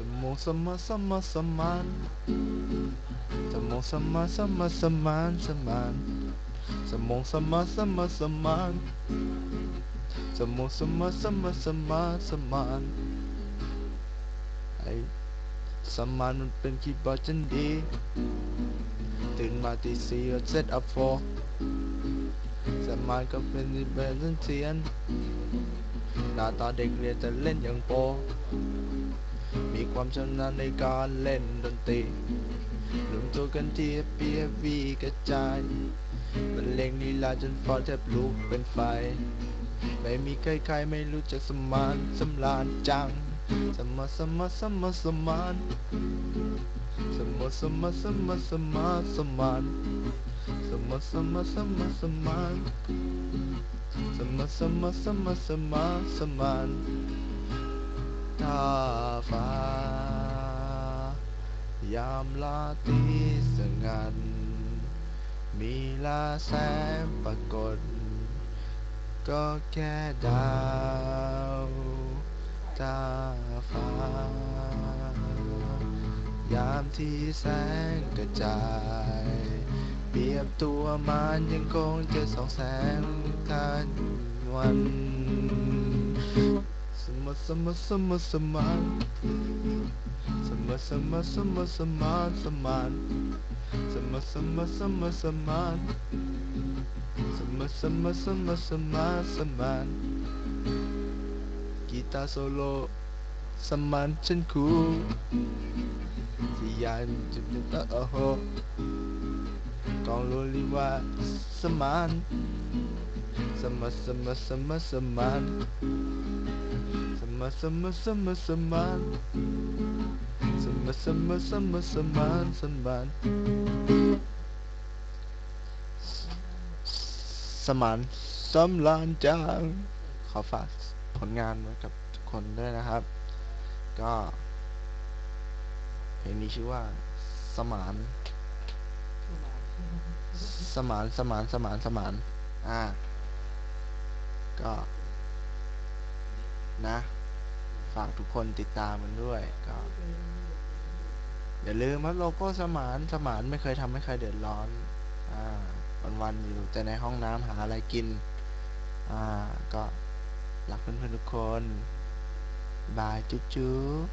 สมองสมาสมาสมานสมองสมาสมาสมานสมานสมองสมาสมาสมานสมองสมาสมาสมาสมานไอ้สมานมันเป็นคีย์บอร์ดฉันดีตื่นมาตีสี่ก็เซตอัพโฟสมานก็เป็นที่เป็นเทียนหน้าตาเด็กเรียนแต่เล่นอย่างโป มีความชำนาญในการเล่นดนตรีรวมตัวกันที่เปียวีกระจายบรรเลงลีลาจนฟ้าแทบลุกเป็นไฟ ไม่มีใครใครๆไม่รู้จักสมานสำลานจัง สมาสมาสมาสมานสมาสมาสมาสมาสมานสมาสมาสมาสมานสมาสมาสมาสมาสมาน ท่าฟ้ายามลาตรีสงัดมีลาแสงปรากฏ ก็แค่ดาวตาฟ้า ยามที่แสงกระจาย เปรียบตัวมันยังคงจะส่องแสงทันวัน สมสมสมสมานสมสมสมสมานสมานสมสมสมส มาสมสมสมสมานสมานกีตาร์สมานฉันคูที่ยานจุดตะโอ้โหกองโลลิวาสมานสมสมสมสมานสมานสำลานจางขอฝากผลงานไว้กับทุกคนด้วยนะครับ ก็เพลงนี้ชื่อว่า สมาน สมานสมานสมานสมาน อ่า ก็ นะ ฝากทุกคนติดตามมันด้วยก็อย่าลืมว่าโลโก้สมานสมานไม่เคยทำให้ใครเดือดร้อน อ่า วันๆอยู่แต่ในห้องน้ำหาอะไรกิน อ่า ก็รักเพื่อนๆทุกคน บายจุ๊บจุ๊บ